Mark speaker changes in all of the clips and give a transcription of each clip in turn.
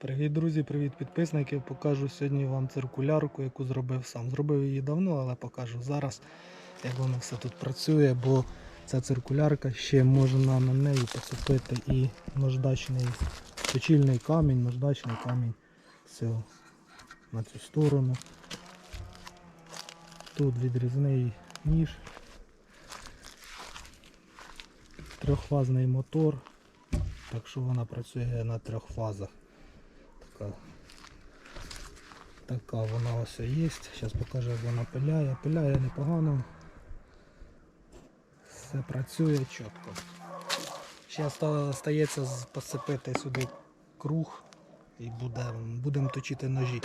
Speaker 1: Привіт, друзі, привіт підписники. Покажу сьогодні вам циркулярку, яку зробив сам. Зробив її давно, але покажу зараз, як воно все тут працює, бо ця циркулярка ще можна на неї поцепити і наждачний точильний камінь, наждачний камінь все на цю сторону. Тут відрізний ніж, трьохфазний мотор, так що вона працює на трьох фазах. Така, така вона ось є. Зараз покажу, як вона пиляє. Пиляє непогано. Все працює чітко. Зараз стається посипити сюди круг і будемо будемо точити ножі.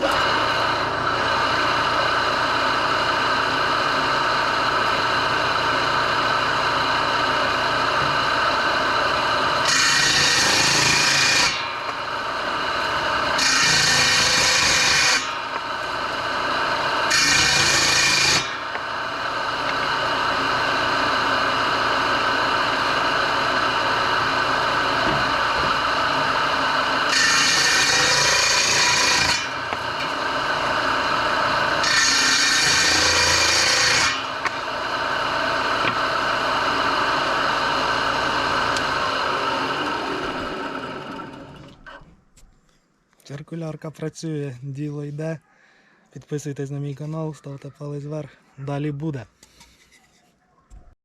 Speaker 1: Циркулярка працює, діло йде. Підписуйтесь на мій канал, ставте палець вверх. Далі буде.